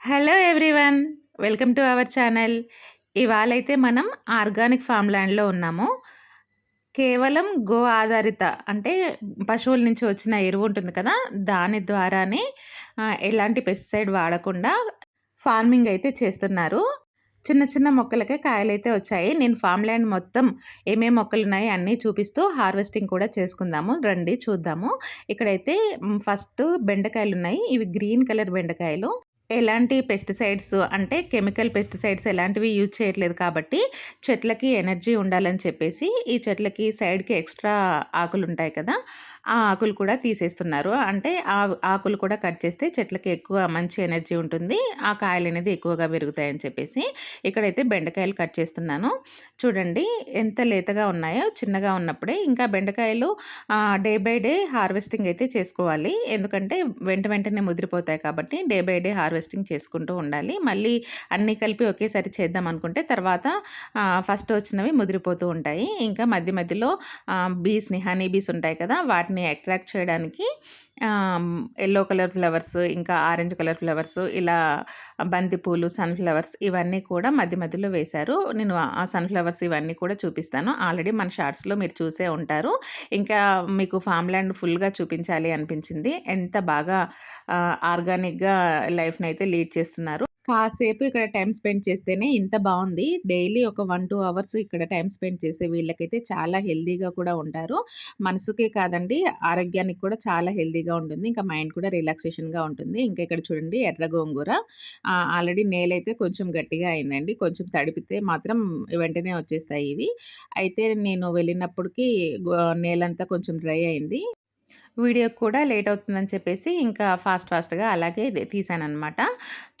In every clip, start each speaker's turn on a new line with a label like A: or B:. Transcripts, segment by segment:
A: Hello everyone welcome to our channel. ఇవాళైతే మనం organic form ల్యాండ్లో ఉన్నాము. కేవలం గో ఆధారిత అంటే పశువుల నుంచి వచ్చిన ఎరువు ఉంటుంది కదా దాని ద్వారానే ఎలాంటి పెస్టిసైడ్ వాడకుండా ఫార్మింగ్ అయితే చేస్తున్నారు. చిన్న చిన్న మొక్కలకే కాయలైతే వచ్చాయి. నేను ఫామ్ ల్యాండ్ మొత్తం ఏమేమి మొక్కలు ఉన్నాయి అన్నీ చూపిస్తూ హార్వెస్టింగ్ కూడా చేసుకుందాము. రండి చూద్దాము. ఇక్కడైతే ఫస్ట్ బెండకాయలు ఉన్నాయి ఇవి గ్రీన్ కలర్ బెండకాయలు. ఎలాంటి పెస్టిసైడ్స్ అంటే కెమికల్ పెస్టిసైడ్స్ ఎలాంటివి యూజ్ చేయట్లేదు కాబట్టి చెట్లకి ఎనర్జీ ఉండాలని చెప్పేసి ఈ చెట్లకి సైడ్కి ఎక్స్ట్రా ఆకులు ఉంటాయి కదా ఆ ఆకులు కూడా తీసేస్తున్నారు. అంటే ఆ ఆకులు కూడా కట్ చేస్తే చెట్లకి ఎక్కువ మంచి ఎనర్జీ ఉంటుంది. ఆ కాయలు అనేది ఎక్కువగా పెరుగుతాయని చెప్పేసి ఇక్కడైతే బెండకాయలు కట్ చేస్తున్నాను. చూడండి ఎంత లేతగా ఉన్నాయో చిన్నగా ఉన్నప్పుడే ఇంకా బెండకాయలు డే బై డే హార్వెస్టింగ్ అయితే చేసుకోవాలి. ఎందుకంటే వెంట వెంటనే ముదిరిపోతాయి కాబట్టి డే బై డే హార్వెస్టింగ్ చేసుకుంటూ ఉండాలి. మళ్ళీ అన్నీ కలిపి ఒకేసారి చేద్దాం అనుకుంటే తర్వాత ఫస్ట్ వచ్చినవి ముదిరిపోతూ ఉంటాయి. ఇంకా మధ్య మధ్యలో బీస్ని హనీ బీస్ ఉంటాయి కదా వాటిని వాటిని అట్రాక్ట్ చేయడానికి ఎల్లో కలర్ ఫ్లవర్స్ ఇంకా ఆరెంజ్ కలర్ ఫ్లవర్స్ ఇలా బంతిపూలు సన్ఫ్లవర్స్ ఇవన్నీ కూడా మధ్య మధ్యలో వేశారు. నేను ఆ సన్ఫ్లవర్స్ ఇవన్నీ కూడా చూపిస్తాను. ఆల్రెడీ మన షార్ట్స్లో మీరు చూసే ఉంటారు. ఇంకా మీకు ఫామ్ ల్యాండ్ ఫుల్గా చూపించాలి అనిపించింది. ఎంత బాగా ఆర్గానిక్గా లైఫ్ని అయితే లీడ్ చేస్తున్నారు. కాసేపు ఇక్కడ టైం స్పెండ్ చేస్తేనే ఇంత బాగుంది. డైలీ ఒక వన్ టూ అవర్స్ ఇక్కడ టైం స్పెండ్ చేసే వీళ్ళకైతే చాలా హెల్దీగా కూడా ఉంటారు. మనసుకే కాదండి ఆరోగ్యానికి కూడా చాలా హెల్దీగా ఉంటుంది. ఇంకా మైండ్ కూడా రిలాక్సేషన్గా ఉంటుంది. ఇంకా ఇక్కడ చూడండి ఎర్ర గోంగూర. ఆల్రెడీ నేలైతే కొంచెం గట్టిగా అయిందండి. కొంచెం తడిపితే మాత్రం వెంటనే వచ్చేస్తాయి ఇవి. అయితే నేను వెళ్ళినప్పటికీ నేలంతా కొంచెం డ్రై అయింది. వీడియో కూడా లేట్ అవుతుందని చెప్పేసి ఇంకా ఫాస్ట్ ఫాస్ట్గా అలాగే తీసానమాట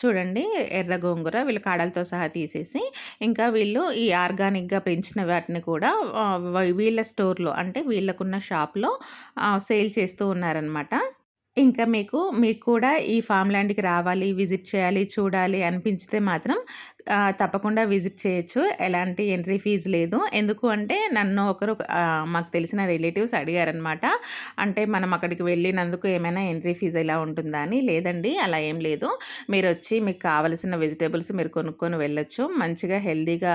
A: చూడండి ఎర్ర గోంగూర వీళ్ళు కాడలతో సహా తీసేసి ఇంకా వీళ్ళు ఈ ఆర్గానిక్గా పెంచిన వాటిని కూడా వీళ్ళ స్టోర్లో అంటే వీళ్ళకున్న షాప్లో సేల్ చేస్తూ ఉన్నారనమాట ఇంకా మీకు మీకు కూడా ఈ ఫామ్ ల్యాండ్‌కి రావాలి, విజిట్ చేయాలి, చూడాలి అనిపించితే మాత్రం తప్పకుండా విజిట్ చేయొచ్చు. ఎలాంటి ఎంట్రీ ఫీజు లేదు. ఎందుకు అంటే నన్ను ఒకరు మాకు తెలిసిన రిలేటివ్స్ అడిగారనమాట. అంటే మనం అక్కడికి వెళ్ళినందుకు ఏమైనా ఎంట్రీ ఫీజు ఎలా ఉంటుందా అని. లేదండి అలా ఏం లేదు. మీరు వచ్చి మీకు కావలసిన వెజిటేబుల్స్ మీరు కొనుక్కొని వెళ్ళొచ్చు. మంచిగా హెల్తీగా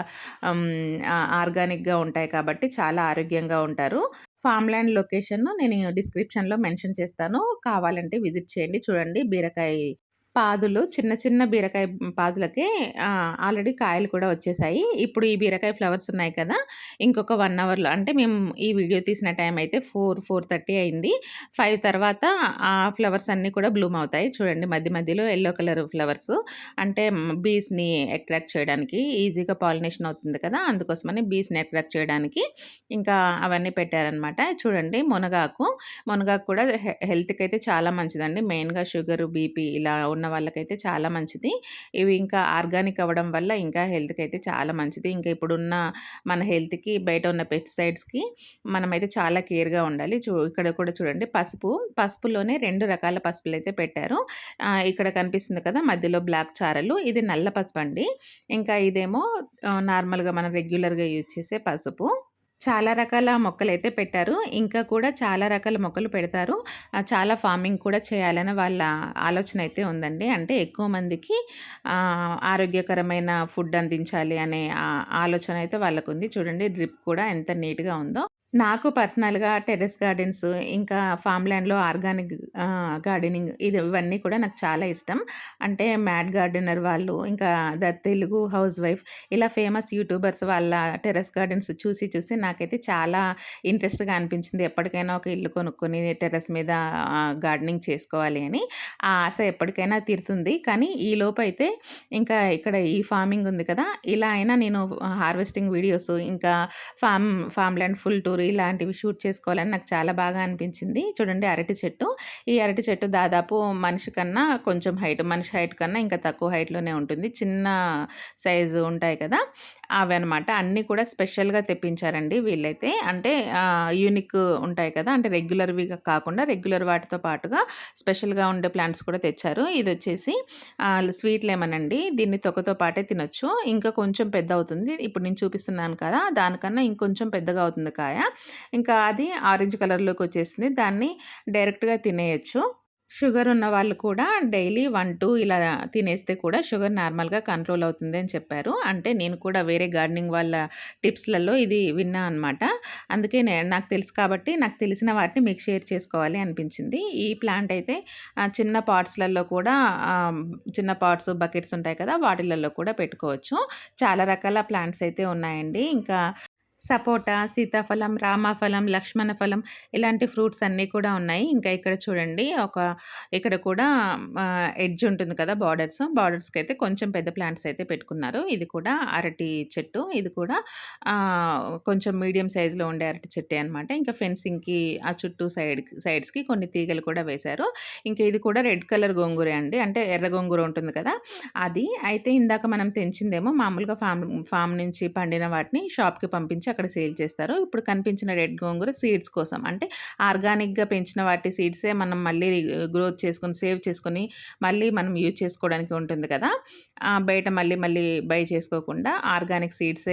A: ఆర్గానిక్‌గా ఉంటాయి కాబట్టి చాలా ఆరోగ్యంగా ఉంటారు. ఫామ్ ల్యాండ్ లొకేషన్ నేను డిస్క్రిప్షన్‌లో మెన్షన్ చేస్తాను. కావాలంటే విజిట్ చేయండి. చూడండి బీరకాయ పాదులు చిన్న చిన్న బీరకాయ పాదులకే ఆల్రెడీ కాయలు కూడా వచ్చేసాయి. ఇప్పుడు ఈ బీరకాయ ఫ్లవర్స్ ఉన్నాయి కదా! ఇంకొక వన్ అవర్‌లో అంటే మేము ఈ వీడియో తీసిన టైం అయితే ఫోర్ ఫోర్ థర్టీ అయింది. ఫైవ్ తర్వాత ఆ ఫ్లవర్స్ అన్నీ కూడా బ్లూమ్ అవుతాయి. చూడండి మధ్య మధ్యలో ఎల్లో కలర్ ఫ్లవర్స్ అంటే బీస్‌ని అట్రాక్ట్ చేయడానికి ఈజీగా పాలినేషన్ అవుతుంది కదా! అందుకోసమని బీస్‌ని అట్రాక్ట్ చేయడానికి ఇంకా అవన్నీ పెట్టారనమాట. చూడండి మునగాకు. మునగాకు కూడా హెల్త్‌కి అయితే చాలా మంచిదండి. మెయిన్‌గా షుగర్, బీపీ ఇలా ఉన్న ఉన్న వాళ్ళకైతే చాలా మంచిది. ఇవి ఇంకా ఆర్గానిక్ అవ్వడం వల్ల ఇంకా హెల్త్కి అయితే చాలా మంచిది. ఇంకా ఇప్పుడున్న మన హెల్త్కి బయట ఉన్న పెస్టిసైడ్స్కి మనమైతే చాలా కేర్గా ఉండాలి. చూ ఇక్కడ కూడా చూడండి పసుపు. పసుపులోనే రెండు రకాల పసుపులు అయితే పెట్టారు ఇక్కడ కనిపిస్తుంది కదా మధ్యలో బ్లాక్ చారలు. ఇది నల్ల పసుపు అండి ఇంకా ఇదేమో నార్మల్గా మనం రెగ్యులర్గా యూజ్ చేసే పసుపు. చాలా రకాల మొక్కలైతే పెట్టారు. ఇంకా కూడా చాలా రకాల మొక్కలు పెడతారు. చాలా ఫార్మింగ్ కూడా చేయాలని వాళ్ళ ఆలోచన అయితే ఉందండి. అంటే ఎక్కువ మందికి ఆరోగ్యకరమైన ఫుడ్ అందించాలి అనే ఆలోచన అయితే వాళ్ళకుంది. చూడండి డ్రిప్ కూడా ఎంత నీట్‌గా ఉందో. నాకు పర్సనల్‌గా టెర్రస్ గార్డెన్స్, ఇంకా ఫామ్ ల్యాండ్‌లో ఆర్గానిక్ గార్డెనింగ్ ఇది ఇవన్నీ కూడా నాకు చాలా ఇష్టం. అంటే మ్యాడ్ గార్డెనర్ వాళ్ళు, ఇంకా ద తెలుగు హౌస్ వైఫ్ ఇలా ఫేమస్ యూట్యూబర్స్ వాళ్ళ టెర్రస్ గార్డెన్స్ చూసి, చూసి నాకైతే చాలా ఇంట్రెస్ట్‌గా అనిపించింది. ఎప్పటికైనా ఒక ఇల్లు కొనుక్కొని టెర్రస్ మీద గార్డెనింగ్ చేసుకోవాలి అని. ఆ ఆశ ఎప్పటికైనా తీరుతుంది. కానీ ఈలోపు అయితే ఇంకా ఇక్కడ ఈ ఫార్మింగ్ ఉంది కదా! ఇలా అయినా నేను హార్వెస్టింగ్ వీడియోస్, ఇంకా farm farm land full tour ఇలాంటివి షూట్ చేసుకోవాలని నాకు చాలా బాగా అనిపించింది. చూడండి అరటి చెట్టు. ఈ అరటి చెట్టు దాదాపు మనిషి కన్నా కొంచెం హైట్ మనిషి హైట్ కన్నా ఇంకా తక్కువ హైట్లోనే ఉంటుంది. చిన్న సైజు ఉంటాయి కదా! అవి అనమాట అన్నీ కూడా స్పెషల్గా తెప్పించారండి వీళ్ళైతే. అంటే యూనిక్ ఉంటాయి కదా! అంటే రెగ్యులర్వి కాకుండా రెగ్యులర్ వాటితో పాటుగా స్పెషల్గా ఉండే ప్లాంట్స్ కూడా తెచ్చారు. ఇది వచ్చేసి స్వీట్ లెమన్ అండి. దీన్ని తొక్కతో పాటే తినొచ్చు. ఇంకా కొంచెం పెద్ద అవుతుంది ఇప్పుడు నేను చూపిస్తున్నాను కదా! దానికన్నా ఇంకొంచెం పెద్దగా అవుతుంది కాయ. ఇంకా అది ఆరెంజ్ కలర్లోకి వచ్చేసింది దాన్ని డైరెక్ట్గా తినేయచ్చు షుగర్ ఉన్న వాళ్ళు కూడా డైలీ 1, 2 ఇలా తినేస్తే కూడా షుగర్ నార్మల్‌గా కంట్రోల్ అవుతుంది అని చెప్పారు. అంటే నేను కూడా వేరే గార్డెనింగ్ వాళ్ళ టిప్స్‌లలో ఇది విన్నా అనమాట. అందుకే నాకు తెలుసు కాబట్టి నాకు తెలిసిన వాటిని మీకు షేర్ చేసుకోవాలి అనిపించింది. ఈ ప్లాంట్ అయితే చిన్న పాట్స్‌లలో కూడా చిన్న పాట్స్, బకెట్స్ ఉంటాయి కదా! వాటిలలో కూడా పెట్టుకోవచ్చు. చాలా రకాల ప్లాంట్స్ అయితే ఉన్నాయండి. ఇంకా సపోటా, సీతాఫలం, రామాఫలం, లక్ష్మణ ఫలం ఇలాంటి ఫ్రూట్స్ అన్నీ కూడా ఉన్నాయి. ఇంకా ఇక్కడ చూడండి ఒక ఇక్కడ కూడా ఎడ్జ్ ఉంటుంది కదా! బార్డర్స్. బార్డర్స్‌కైతే కొంచెం పెద్ద ప్లాంట్స్ అయితే పెట్టుకున్నారు. ఇది కూడా అరటి చెట్టు. ఇది కూడా కొంచెం మీడియం సైజులో ఉండే అరటి చెట్టే అనమాట. ఇంకా ఫెన్సింగ్‌కి ఆ చుట్టూ సైడ్ సైడ్స్‌కి కొన్ని తీగలు కూడా వేశారు. ఇంకా ఇది కూడా రెడ్ కలర్ గోంగూర అండి. అంటే ఎర్ర గోంగూర ఉంటుంది కదా! అది. అయితే ఇందాక మనం తెంచిందేమో మామూలుగా ఫామ్ ఫామ్ నుంచి పండిన వాటిని షాప్‌కి పంపించి అక్కడ సేల్ చేస్తారు. ఇప్పుడు కనిపించిన రెడ్ గోంగూర సీడ్స్ కోసం. అంటే ఆర్గానిక్‌గా పెంచిన వాటి సీడ్సే మనం మళ్ళీ గ్రోత్ చేసుకొని, సేవ్ చేసుకొని, మళ్ళీ మనం యూజ్ చేసుకోవడానికి ఉంటుంది కదా! బయట మళ్ళీ మళ్ళీ బై చేసుకోకుండా ఆర్గానిక్ సీడ్స్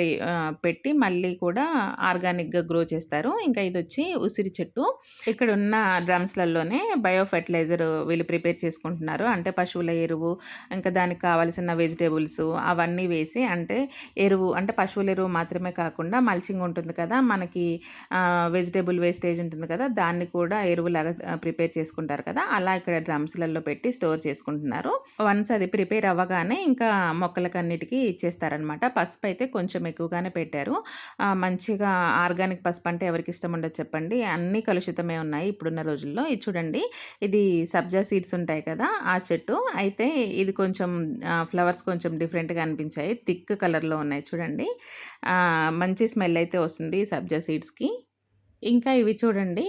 A: పెట్టి మళ్ళీ కూడా ఆర్గానిక్‌గా గ్రో చేస్తారు. ఇంకా ఇది వచ్చి ఉసిరి చెట్టు. ఇక్కడ ఉన్న డ్రమ్స్‌లలోనే బయో ఫెర్టిలైజర్ వీళ్ళు ప్రిపేర్ చేసుకుంటున్నారు. అంటే పశువుల ఎరువు, ఇంకా దానికి కావాల్సిన వెజిటేబుల్స్ అవన్నీ వేసి అంటే ఎరువు అంటే పశువుల ఎరువు మాత్రమే కాకుండా మల్చింగ్ ఉంటుంది కదా! మనకి వెజిటేబుల్ వేస్టేజ్ ఉంటుంది కదా! దాన్ని కూడా ఎరువులాగా ప్రిపేర్ చేసుకుంటారు కదా! అలా ఇక్కడ డ్రమ్స్‌లలో పెట్టి స్టోర్ చేసుకుంటున్నారు. వన్స్ అది ప్రిపేర్ అవ్వగానే ఇంకా మొక్కలకన్నిటికీ ఇచ్చేస్తారనమాట. పసుపు అయితే కొంచెం ఎక్కువగానే పెట్టారు. మంచిగా ఆర్గానిక్ పసుపు అంటే ఎవరికి ఇష్టం ఉండదు చెప్పండి. అన్నీ కలుషితమే ఉన్నాయి ఇప్పుడున్న రోజుల్లో. ఇది చూడండి ఇది సబ్జా సీడ్స్ ఉంటాయి కదా! ఆ చెట్టు. అయితే ఇది కొంచెం ఫ్లవర్స్ కొంచెం డిఫరెంట్‌గా అనిపించాయి. థిక్ కలర్‌లో ఉన్నాయి చూడండి. మంచి స్మెల్ అయితే వస్తుంది సబ్జా సీడ్స్‌కి. ఇంకా ఇవి చూడండి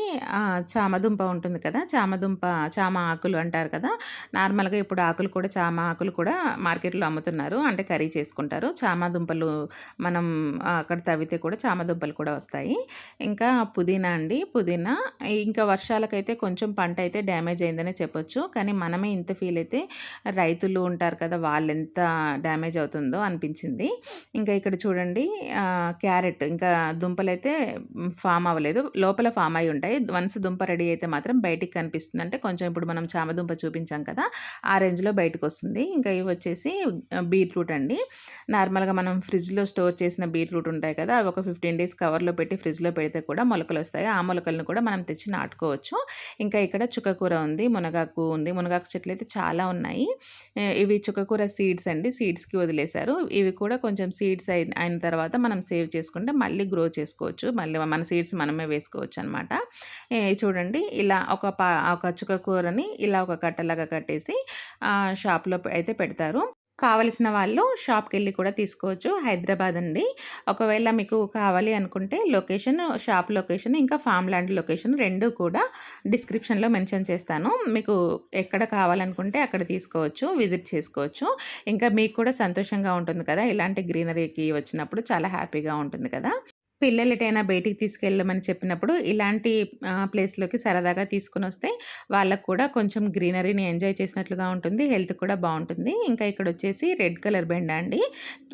A: చామదుంప ఉంటుంది కదా! చామదుంప చామ ఆకులు అంటారు కదా! నార్మల్‌గా ఇప్పుడు ఆకులు కూడా చామ ఆకులు కూడా మార్కెట్‌లో అమ్ముతున్నారు. అంటే కర్రీ చేసుకుంటారు. చామదుంపలు మనం అక్కడ తవ్వితే కూడా చామదుంపలు కూడా వస్తాయి. ఇంకా పుదీనా అండి. పుదీనా ఇంకా వర్షాలకైతే కొంచెం పంట అయితే డ్యామేజ్ అయిందనే చెప్పొచ్చు. కానీ మనమే ఇంత ఫీల్ అయితే రైతులు ఉంటారు కదా! వాళ్ళెంత డ్యామేజ్ అవుతుందో అనిపించింది. ఇంకా ఇక్కడ చూడండి క్యారెట్ ఇంకా దుంపలైతే ఫామ్ అవ్వలేదు. లోపల ఫామ్ అయి ఉంటాయి. వన్స్ దుంప రెడీ అయితే మాత్రం బయటికి కనిపిస్తుంది. అంటే కొంచెం ఇప్పుడు మనం చామదుంప చూపించాం కదా! ఆ రేంజ్‌లో బయటకొస్తుంది. ఇంకా ఇవి వచ్చేసి బీట్రూట్ అండి. నార్మల్‌గా మనం ఫ్రిడ్జ్‌లో స్టోర్ చేసిన బీట్రూట్ ఉంటాయి కదా! అవి ఒక 15 డేస్ కవర్‌లో పెట్టి ఫ్రిడ్జ్‌లో పెడితే కూడా మొలకలు వస్తాయి ఆ మొలకలను కూడా మనం తెచ్చి నాటుకోవచ్చు. ఇంకా ఇక్కడ చుక్కకూర ఉంది. మునగాకు ఉంది. మునగాకు చెట్లు అయితే చాలా ఉన్నాయి. ఇవి చుక్కకూర సీడ్స్ అండి. సీడ్స్‌కి వదిలేశారు. ఇవి కూడా కొంచెం సీడ్స్ అయిన అయిన తర్వాత మనం సేవ్ చేసుకుంటే మళ్ళీ గ్రో చేసుకోవచ్చు. మళ్ళీ మన సీడ్స్ మనమే వేసుకోవచ్చు అనమాట చూడండి ఇలా ఒక పా ఒక చుక్క కూరని ఇలా ఒక కట్టలాగా కట్టేసి షాప్‌లో అయితే పెడతారు. కావలసిన వాళ్ళు షాప్కి వెళ్ళి కూడా తీసుకోవచ్చు. హైదరాబాద్ అండి. ఒకవేళ మీకు కావాలి అనుకుంటే లొకేషన్, షాప్ లొకేషన్ ఇంకా ఫామ్ ల్యాండ్ లొకేషన్ రెండు కూడా డిస్క్రిప్షన్‌లో మెన్షన్ చేస్తాను. మీకు ఎక్కడ కావాలనుకుంటే అక్కడ తీసుకోవచ్చు. విజిట్ చేసుకోవచ్చు. ఇంకా మీకు కూడా సంతోషంగా ఉంటుంది కదా! ఇలాంటి గ్రీనరీకి వచ్చినప్పుడు చాలా హ్యాపీగా ఉంటుంది కదా! పిల్లలు ఎటైనా బయటికి తీసుకెళ్ళమని చెప్పినప్పుడు ఇలాంటి ప్లేస్‌లోకి సరదాగా తీసుకొనొస్తే వాళ్ళకి కూడా కొంచెం గ్రీనరీని ఎంజాయ్ చేసినట్లుగా ఉంటుంది. హెల్త్ కూడా బాగుంటుంది ఇంకా ఇక్కడ వచ్చేసి రెడ్ కలర్ బెండ అండి.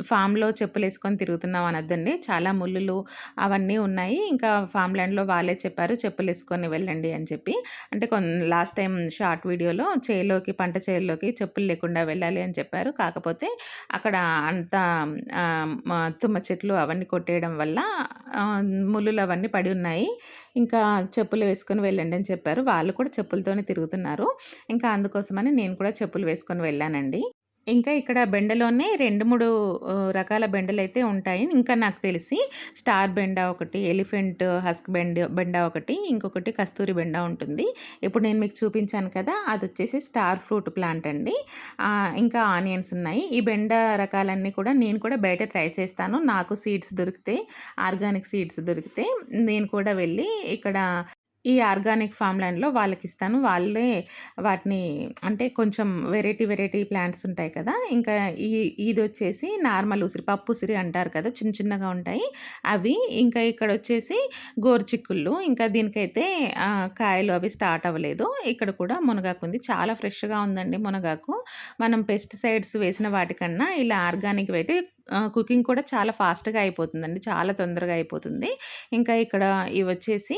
A: ఫామ్‌లో చెప్పులు వేసుకొని తిరుగుతున్నాం అనొద్దండి. చాలా ముల్లులు అవన్నీ ఉన్నాయి. ఇంకా ఫామ్ ల్యాండ్‌లో వాళ్ళే చెప్పారు చెప్పులు వేసుకొని వెళ్ళండి అని చెప్పి. అంటే కొన్ లాస్ట్ టైం షార్ట్ వీడియోలో చేలోకి పంట చేలోకి చెప్పులు లేకుండా వెళ్ళాలి అని చెప్పారు. కాకపోతే అక్కడ అంతా తుమ్మ చెట్లు అవన్నీ కొట్టేయడం వల్ల ఆహ్, అవన్నీ పడి ఉన్నాయి. ఇంకా చెప్పులు వేసుకొని వెళ్ళండి అని చెప్పారు. వాళ్ళు కూడా చెప్పులతోనే తిరుగుతున్నారు. ఇంకా అందుకోసమని నేను కూడా చెప్పులు వేసుకొని వెళ్ళానండి. ఇంకా ఇక్కడ బెండలోనే 2, 3 ఆహ్, రకాల బెండలైతే ఉంటాయి. ఇంకా నాకు తెలిసి స్టార్ బెండ ఒకటి, ఎలిఫెంట్ హస్క్ బెండ బెండ ఒకటి, ఇంకొకటి కస్తూరి బెండ ఉంటుంది. ఇప్పుడు నేను మీకు చూపించాను కదా! అది వచ్చేసి స్టార్ ఫ్రూట్ ప్లాంట్ అండి. ఇంకా ఆనియన్స్ ఉన్నాయి. ఈ బెండ రకాలన్నీ కూడా నేను కూడా బయట ట్రై చేస్తాను. నాకు సీడ్స్ దొరికితే ఆర్గానిక్ సీడ్స్ దొరికితే నేను కూడా వెళ్ళి ఇక్కడ ఈ ఆర్గానిక్ ఫామ్ ల్యాండ్‌లో వాళ్ళకి ఇస్తాను వాళ్ళే వాటిని అంటే కొంచెం వెరైటీ వెరైటీ ప్లాంట్స్ ఉంటాయి కదా! ఇంకా ఈ ఇది వచ్చేసి నార్మల్ ఉసిరి, పప్పు ఉసిరి అంటారు కదా! చిన్న చిన్నగా ఉంటాయి. అవి ఇంకా ఇక్కడ వచ్చేసి గోరుచిక్కుళ్ళు. ఇంకా దీనికైతే కాయలు అవి స్టార్ట్ అవ్వలేదు. ఇక్కడ కూడా మునగాకుంది. చాలా ఫ్రెష్‌గా ఉందండి మునగాకు. మనం పెస్టిసైడ్స్ వేసిన వాటికన్నా ఇలా ఆర్గానిక్ అయితే కుకింగ్ కూడా చాలా ఫాస్ట్‌గా అయిపోతుందండి. చాలా తొందరగా అయిపోతుంది. ఇంకా ఇక్కడ ఇవి వచ్చేసి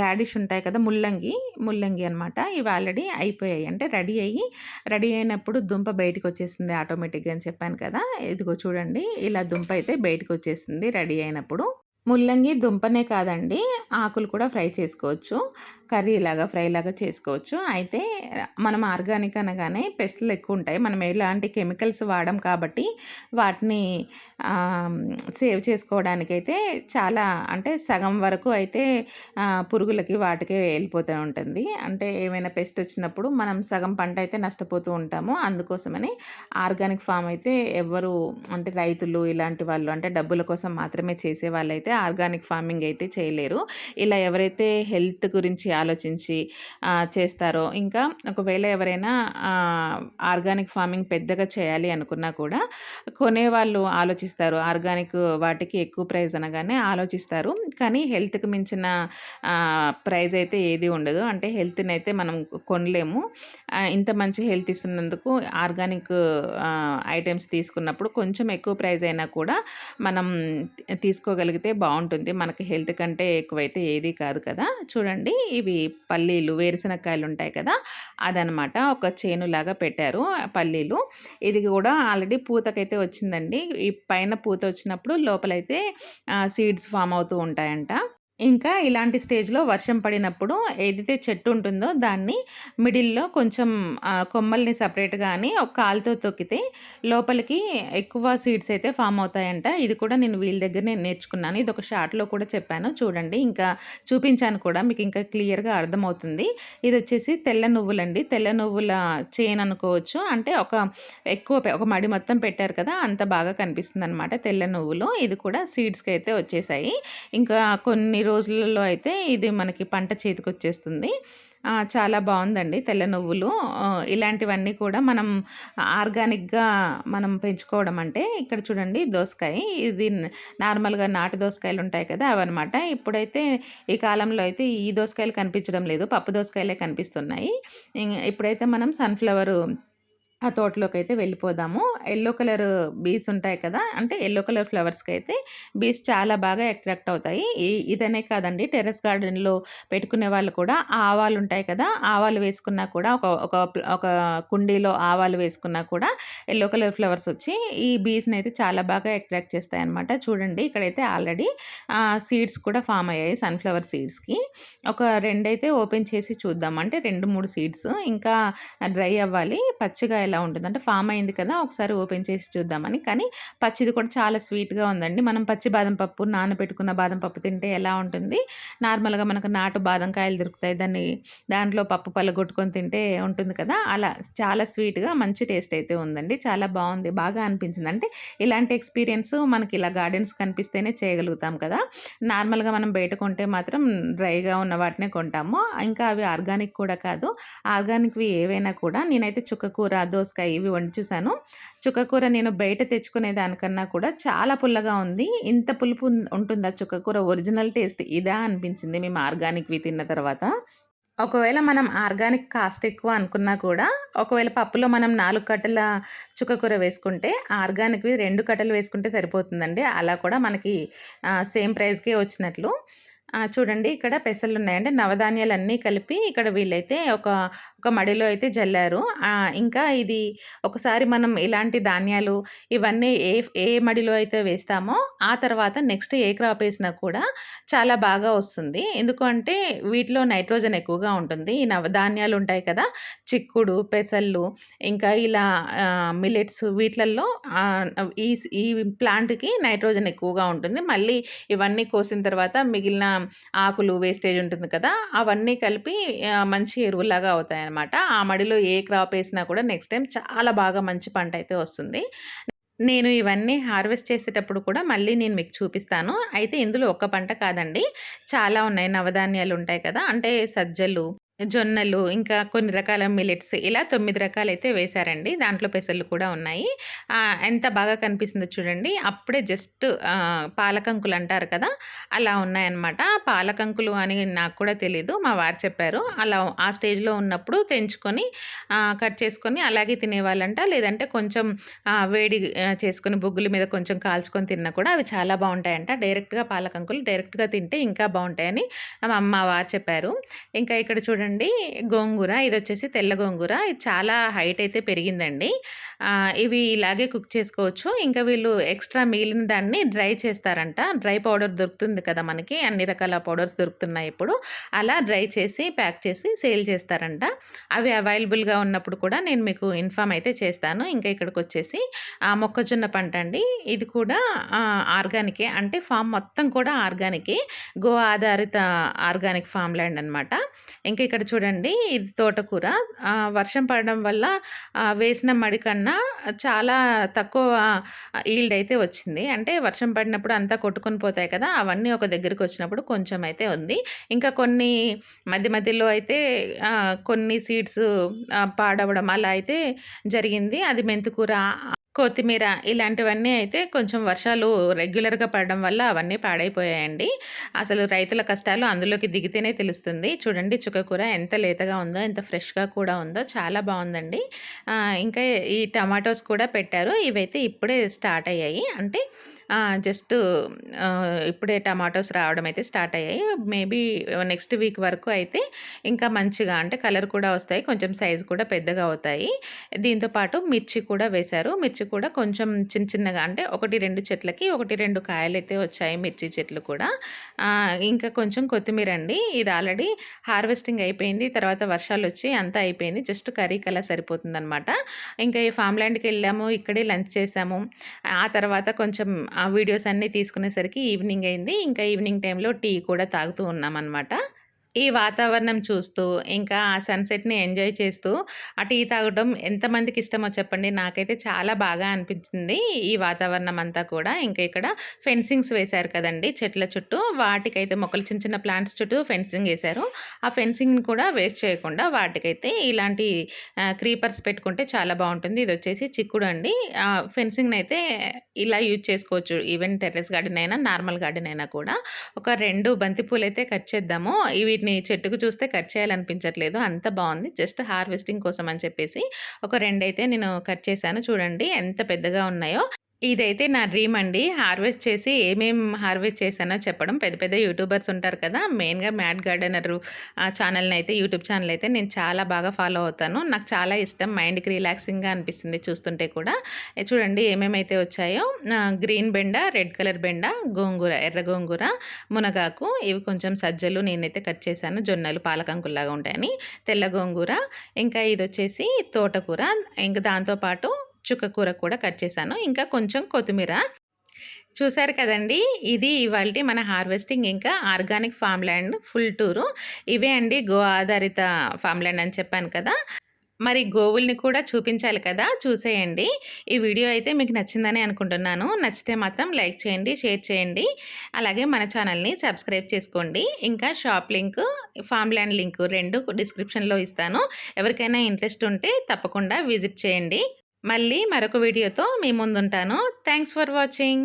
A: రాడిష్ ఉంటాయి కదా! ముల్లంగి, ముల్లంగి అనమాట. ఇవి ఆల్రెడీ అయిపోయాయి. అంటే రెడీ అయ్యి, రెడీ అయినప్పుడు దుంప బయటికొచ్చేస్తుంది ఆటోమేటిక్‌గా అని చెప్పాను కదా! ఇదిగో చూడండి. ఇలా దుంప అయితే బయటికొచ్చేస్తుంది రెడీ అయినప్పుడు. ముల్లంగి దుంపనే కాదండి. ఆకులు కూడా ఫ్రై చేసుకోవచ్చు. కర్రీలాగా, ఫ్రైలాగా చేసుకోవచ్చు. అయితే మనం ఆర్గానిక్ అనగానే పెస్టులు ఎక్కువుంటాయి. మనం ఎలాంటి కెమికల్స్ వాడం కాబట్టి వాటిని సేవ్ సేవ్ చేసుకోవడానికైతే చాలా అంటే సగం వరకు అయితే పురుగులకి వాటికే వెళ్ళిపోతూ ఉంటుంది. అంటే ఏమైనా పెస్ట్ వచ్చినప్పుడు మనం సగం పంట అయితే నష్టపోతూ ఉంటాము. అందుకోసమని ఆర్గానిక్ ఫామ్ అయితే ఎవ్వరు అంటే రైతులు ఇలాంటి వాళ్ళు అంటే డబ్బుల కోసం మాత్రమే చేసే వాళ్ళైతే అయితే ఆర్గానిక్ ఫార్మింగ్ అయితే చేయలేరు. ఇలా ఎవరైతే హెల్త్ గురించి ఆలోచించి చేస్తారో ఇంకా ఒకవేళ ఎవరైనా ఆర్గానిక్ ఫార్మింగ్ పెద్దగా చేయాలి అనుకున్నా కూడా కొనేవాళ్ళు ఆలోచిస్తారు. ఆర్గానిక్ వాటికి ఎక్కువ ప్రైస్ అనగానే ఆలోచిస్తారు. కానీ హెల్త్‌కి మించిన ప్రైజ్ అయితే ఏది ఉండదు. అంటే హెల్త్ని అయితే మనం కొనలేము. ఇంత మంచి హెల్త్ ఇస్తున్నందుకు ఆర్గానిక్ ఐటమ్స్ తీసుకున్నప్పుడు కొంచెం ఎక్కువ ప్రైజ్ అయినా కూడా మనం తీసుకోగలిగితే బాగుంటుంది మనకి హెల్త్ కంటే ఎక్కువైతే ఏది కాదు కదా! చూడండి ఇవి పల్లీలు, వేరుశనక్కాయలు ఉంటాయి కదా! అదనమాట. ఒక చేనులాగా పెట్టారు పల్లీలు. ఇది కూడా ఆల్రెడీ పూతకైతే వచ్చిందండి. ఈ పైన పూత వచ్చినప్పుడు లోపలైతే సీడ్స్ ఫామ్ అవుతూ ఉంటాయంట. ఇంకా ఇలాంటి స్టేజ్‌లో వర్షం పడినప్పుడు ఏదైతే చెట్టు ఉంటుందో దాన్ని మిడిల్‌లో కొంచెం కొమ్మల్ని సపరేట్గా అని ఒక కాలుతో తొక్కితే లోపలికి ఎక్కువ సీడ్స్ అయితే ఫామ్ అవుతాయంట. ఇది కూడా నేను వీళ్ళ దగ్గరనే నేర్చుకున్నాను. ఇది ఒక షార్ట్‌లో కూడా చెప్పాను చూడండి. ఇంకా చూపించాను కూడా మీకు ఇంకా క్లియర్‌గా అర్థమవుతుంది. ఇది వచ్చేసి తెల్ల నువ్వులండి. తెల్ల నువ్వుల చేను అనుకోవచ్చు. అంటే ఒక ఎక్కువ ఒక మడి మొత్తం పెట్టారు కదా! అంత బాగా కనిపిస్తుంది అనమాట తెల్ల నువ్వులు. ఇది కూడా సీడ్స్‌కి అయితే వచ్చేసాయి. ఇంకా కొన్ని రోజులలో అయితే ఇది మనకి పంట చేతికొచ్చేస్తుంది. వచ్చేస్తుంది చాలా బాగుందండి తెల్ల నువ్వులు. ఇలాంటివన్నీ కూడా మనం ఆర్గానిక్‌గా మనం పెంచుకోవడం అంటే ఇక్కడ చూడండి దోసకాయ. ఇది నార్మల్‌గా నాటు దోసకాయలు ఉంటాయి కదా! అవన్నమాట. ఇప్పుడైతే ఈ కాలంలో అయితే ఈ దోసకాయలు కనిపించడం లేదు. పప్పు దోసకాయలే కనిపిస్తున్నాయి. ఇప్పుడైతే మనం సన్‌ఫ్లవరు ఆ తోటలోకి అయితే వెళ్ళిపోదాము. ఎల్లో కలర్ బీస్ ఉంటాయి కదా! అంటే ఎల్లో కలర్ ఫ్లవర్స్కి అయితే బీస్ చాలా బాగా అట్రాక్ట్ అవుతాయి. ఇదనే కాదండి టెర్రస్ గార్డెన్‌లో పెట్టుకునే వాళ్ళు కూడా ఆవాలు ఉంటాయి కదా! ఆవాలు వేసుకున్నా కూడా ఒక ఒక ఒక కుండీలో ఆవాలు వేసుకున్నా కూడా ఎల్లో కలర్ ఫ్లవర్స్ వచ్చి ఈ బీస్‌నైతే చాలా బాగా అట్రాక్ట్ చేస్తాయన్నమాట. చూడండి ఇక్కడైతే ఆల్రెడీ సీడ్స్ కూడా ఫామ్ అయ్యాయి సన్‌ఫ్లవర్ సీడ్స్‌కి. ఒక రెండైతే ఓపెన్ చేసి చూద్దాం. అంటే 2, 3 సీడ్స్ ఇంకా డ్రై అవ్వాలి. పచ్చిగా ఎలా ఉంటుంది అంటే ఫామ్ అయింది కదా! ఒకసారి ఓపెన్ చేసి చూద్దామని. కానీ పచ్చిది కూడా చాలా స్వీట్‌గా ఉందండి. మనం పచ్చి బాదం పప్పు, నానబెట్టుకున్న బాదం పప్పు తింటే ఎలా ఉంటుంది? నార్మల్‌గా మనకు నాటు బాదం కాయలు దొరుకుతాయి. దాన్ని దాంట్లో పప్పు పల్లగొట్టుకొని తింటే ఉంటుంది కదా! అలా చాలా స్వీట్‌గా మంచి టేస్ట్ అయితే ఉందండి. చాలా బాగుంది బాగా అనిపించింది. అంటే ఇలాంటి ఎక్స్‌పీరియన్స్ మనకి ఇలా గార్డెన్స్ కనిపిస్తేనే చేయగలుగుతాం కదా! నార్మల్‌గా మనం బయట కొంటే మాత్రం డ్రైగా ఉన్న వాటినే కొంటాము. ఇంకా అవి ఆర్గానిక్ కూడా కాదు. ఆర్గానిక్‌వి ఏవైనా కూడా నేనైతే చుక్కకూర, దోసకాయ ఇవి వండి చూశాను చుక్కకూర నేను బయట తెచ్చుకునే దానికన్నా కూడా చాలా పుల్లగా ఉంది. ఇంత పులుపు ఉంటుందా చుక్కకూర ఒరిజినల్ టేస్ట్ ఇదా అనిపించింది మేము ఆర్గానిక్‌వి తిన్న తర్వాత. ఒకవేళ మనం ఆర్గానిక్ కాస్ట్ ఎక్కువ అనుకున్నా కూడా ఒకవేళ పప్పులో మనం నాలుగు కట్టల చుక్కకూర వేసుకుంటే ఆర్గానిక్‌వి రెండు కట్టలు వేసుకుంటే సరిపోతుందండి. అలా కూడా మనకి సేమ్ ప్రైస్‌కే వచ్చినట్లు. చూడండి ఇక్కడ పెసలు ఉన్నాయండి నవధాన్యాలు నవధాన్యాలన్నీ కలిపి ఇక్కడ వీళ్ళైతే ఒక ఒక మడిలో అయితే జల్లారు. ఇంకా ఇది ఒకసారి మనం ఇలాంటి ధాన్యాలు ఇవన్నీ ఏ ఏ మడిలో అయితే వేస్తామో ఆ తర్వాత నెక్స్ట్ ఏ క్రాప్ వేసినా కూడా చాలా బాగా వస్తుంది. ఎందుకంటే వీటిలో నైట్రోజన్ ఎక్కువగా ఉంటుంది. ఈ నవధాన్యాలు ఉంటాయి కదా! చిక్కుడు, పెసళ్ళు ఇంకా ఇలా మిలెట్స్ మిల్లెట్స్ వీటిలల్లో ఈ ఈ ప్లాంట్‌కి నైట్రోజన్ ఎక్కువగా ఉంటుంది. మళ్ళీ ఇవన్నీ కోసిన తర్వాత మిగిలిన ఆకులు వేస్టేజ్ ఉంటుంది కదా! అవన్నీ కలిపి మంచి ఎరువులాగా అనమాట ఆ మడిలో ఏ క్రాప్ వేసినా కూడా నెక్స్ట్ టైం చాలా బాగా మంచి పంట అయితే వస్తుంది. నేను ఇవన్నీ హార్వెస్ట్ చేసేటప్పుడు కూడా మళ్ళీ నేను మీకు చూపిస్తాను. అయితే ఇందులో ఒక్క పంట కాదండి. చాలా ఉన్నాయి. నవధాన్యాలు ఉంటాయి కదా! అంటే సజ్జలు జొన్నలు, ఇంకా కొన్ని రకాల మిల్లెట్స్ ఇలా తొమ్మిది రకాలైతే వేశారండి. దాంట్లో పెసర్లు కూడా ఉన్నాయి. ఎంత బాగా కనిపిస్తుందో చూడండి. అప్పుడే జస్ట్ పాలకంకులు అంటారు కదా! అలా ఉన్నాయన్నమాట. పాలకంకులు అని నాకు కూడా తెలీదు. మా వారు చెప్పారు. అలా ఆ స్టేజ్‌లో ఉన్నప్పుడు తెంచుకొని కట్ చేసుకొని అలాగే తినేవాళ్ళంట. లేదంటే కొంచెం వేడి చేసుకొని బొగ్గుల మీద కొంచెం కాల్చుకొని తిన్నా కూడా అవి చాలా బాగుంటాయంట డైరెక్ట్‌గా పాలకంకులు డైరెక్ట్‌గా తింటే ఇంకా బాగుంటాయని మా అమ్మ వారు చెప్పారు. ఇంకా ఇక్కడ చూడండి గోంగూర ఇది వచ్చేసి తెల్ల గోంగూర. ఇది చాలా హైట్ అయితే పెరిగిందండి. ఇవి ఇలాగే కుక్ చేసుకోవచ్చు. ఇంకా వీళ్ళు ఎక్స్‌ట్రా మిగిలిన దాన్ని డ్రై చేస్తారంట. డ్రై పౌడర్ దొరుకుతుంది కదా మనకి. అన్ని రకాల పౌడర్స్ దొరుకుతున్నాయి ఇప్పుడు. అలా డ్రై చేసి, ప్యాక్ చేసి సేల్ చేస్తారంట. అవి అవైలబుల్‌గా ఉన్నప్పుడు కూడా నేను మీకు ఇన్ఫామ్ అయితే చేస్తాను. ఇంకా ఇక్కడికి వచ్చేసి మొక్కజొన్న పంట అండి. ఇది కూడా ఆర్గానికే. అంటే ఫామ్ మొత్తం కూడా ఆర్గానికే. గో ఆధారిత ఆర్గానిక్ ఫామ్ ల్యాండ్ అనమాట. ఇంకా ఇక్కడ చూడండి ఇది తోటకూర. వర్షం పడడం వల్ల వేసిన మడి కన్నా చాలా తక్కువ ఈల్డ్ అయితే వచ్చింది. అంటే వర్షం పడినప్పుడు అంతా కొట్టుకొని పోతాయి కదా! అవన్నీ ఒక దగ్గరికి వచ్చినప్పుడు కొంచెం అయితే ఉంది. ఇంకా కొన్ని మధ్య మధ్యలో అయితే కొన్ని సీడ్స్ పాడవడం అలా అయితే జరిగింది. అది మెంతికూర, కొత్తిమీర ఇలాంటివన్నీ అయితే కొంచెం వర్షాలు రెగ్యులర్‌గా పడడం వల్ల అవన్నీ పాడైపోయాయండి. అసలు రైతుల కష్టాలు అందులోకి దిగితేనే తెలుస్తుంది. చూడండి చుక్కకూర ఎంత లేతగా ఉందో, ఎంత ఫ్రెష్‌గా కూడా ఉందో చాలా బాగుందండి ఇంకా ఈ టమాటోస్ కూడా పెట్టారు. ఇవైతే ఇప్పుడే స్టార్ట్ అయ్యాయి. అంటే జస్ట్ ఇప్పుడే టమాటోస్ రావడం అయితే స్టార్ట్ అయ్యాయి. మేబీ నెక్స్ట్ వీక్ వరకు అయితే ఇంకా మంచిగా అంటే కలర్ కూడా వస్తాయి. కొంచెం సైజ్ కూడా పెద్దగా అవుతాయి. దీంతో పాటు మిర్చి కూడా వేశారు. మిర్చి కూడా కొంచెం చిన్న చిన్నగా అంటే 1, 2 చెట్లకి 1, 2 కాయలైతే వచ్చాయి మిర్చి చెట్లు కూడా. ఇంకా కొంచెం కొత్తిమీర అండి. ఇది ఆల్రెడీ హార్వెస్టింగ్ అయిపోయింది. తర్వాత వర్షాలు వచ్చి అంతా అయిపోయింది. జస్ట్ కర్రీకలా సరిపోతుందనమాట. ఇంకా ఈ ల్యాండ్కి వెళ్ళాము ఇక్కడే లంచ్ చేసాము ఆ తర్వాత కొంచెం ఆ వీడియోస్ అన్నీ తీసుకునేసరికి ఈవినింగ్ అయింది. ఇంకా ఈవినింగ్ టైంలో టీ కూడా తాగుతూ ఉన్నామన్నమాట ఈ వాతావరణం చూస్తూ, ఇంకా ఆ సన్‌సెట్‌ని ఎంజాయ్ చేస్తూ, ఆ టీ తాగడం ఎంతమందికి ఇష్టమో చెప్పండి. నాకైతే చాలా బాగా అనిపించింది ఈ వాతావరణం అంతా కూడా. ఇంకా ఇక్కడ ఫెన్సింగ్స్ వేశారు కదండి చెట్ల చుట్టూ. వాటికైతే మొక్కలు చిన్న చిన్న ప్లాంట్స్ చుట్టూ ఫెన్సింగ్ వేశారు ఆ ఫెన్సింగ్‌ని కూడా వేస్ట్ చేయకుండా వాటికైతే ఇలాంటి క్రీపర్స్ పెట్టుకుంటే చాలా బాగుంటుంది ఇది వచ్చేసి చిక్కుడు అండి. ఆహ్, అయితే ఇలా యూజ్ చేసుకోవచ్చు. ఈవెన్ టెర్రస్ గార్డెన్ అయినా, నార్మల్ గార్డెన్ అయినా కూడా. ఒక రెండు బంతిపూలు అయితే కట్ చేద్దాము. వీటిని చెట్టుకు చూస్తే కట్ చేయాలనిపించట్లేదు. అంత బాగుంది జస్ట్ హార్వెస్టింగ్ కోసం అని చెప్పేసి ఒక 2 అయితే నేను కట్ చేశాను. చూడండి ఎంత పెద్దగా ఉన్నాయో. ఇదైతే నా డ్రీమ్ అండి. హార్వెస్ట్ చేసి ఏమేం హార్వెస్ట్ చేశానో చెప్పడం. పెద్ద పెద్ద యూట్యూబర్స్ ఉంటారు కదా! మెయిన్‌గా మ్యాడ్ గార్డెనర్ ఛానల్ని అయితే యూట్యూబ్ ఛానల్ అయితే నేను చాలా బాగా ఫాలో అవుతాను. నాకు చాలా ఇష్టం. మైండ్‌కి రిలాక్సింగ్‌గా అనిపిస్తుంది చూస్తుంటే కూడా. చూడండి ఏమేమైతే వచ్చాయో గ్రీన్ బెండ, రెడ్ కలర్ బెండ, గోంగూర, ఎర్ర గోంగూర, మునగాకు, ఇవి కొంచెం సజ్జలు నేనైతే కట్ చేశాను. జొన్నలు పాలకంకుల్లాగా ఉంటాయని. తెల్ల గోంగూర, ఇంకా ఇది వచ్చేసి తోటకూర, ఇంకా దాంతో పాటు చుక్కకూర కూడా కట్ చేశాను. ఇంకా కొంచెం కొత్తిమీర. చూసారు కదండీ! ఇది ఇవాళ మన హార్వెస్టింగ్ ఇంకా organic farm land full tour. ఇవే అండి గో ఆధారిత ఫామ్ ల్యాండ్ అని చెప్పాను కదా! మరి గోవుల్ని కూడా చూపించాలి కదా! చూసేయండి. ఈ వీడియో అయితే మీకు నచ్చిందనే అనుకుంటున్నాను. నచ్చితే మాత్రం లైక్ చేయండి, షేర్ చేయండి. అలాగే మన ఛానల్‌ని సబ్స్క్రైబ్ చేసుకోండి. ఇంకా shop link farm land link రెండు డిస్క్రిప్షన్‌లో ఇస్తాను. ఎవరికైనా ఇంట్రెస్ట్ ఉంటే తప్పకుండా విజిట్ చేయండి. మళ్ళీ మరొక వీడియోతో మీ ముందుంటాను. Thanks for watching.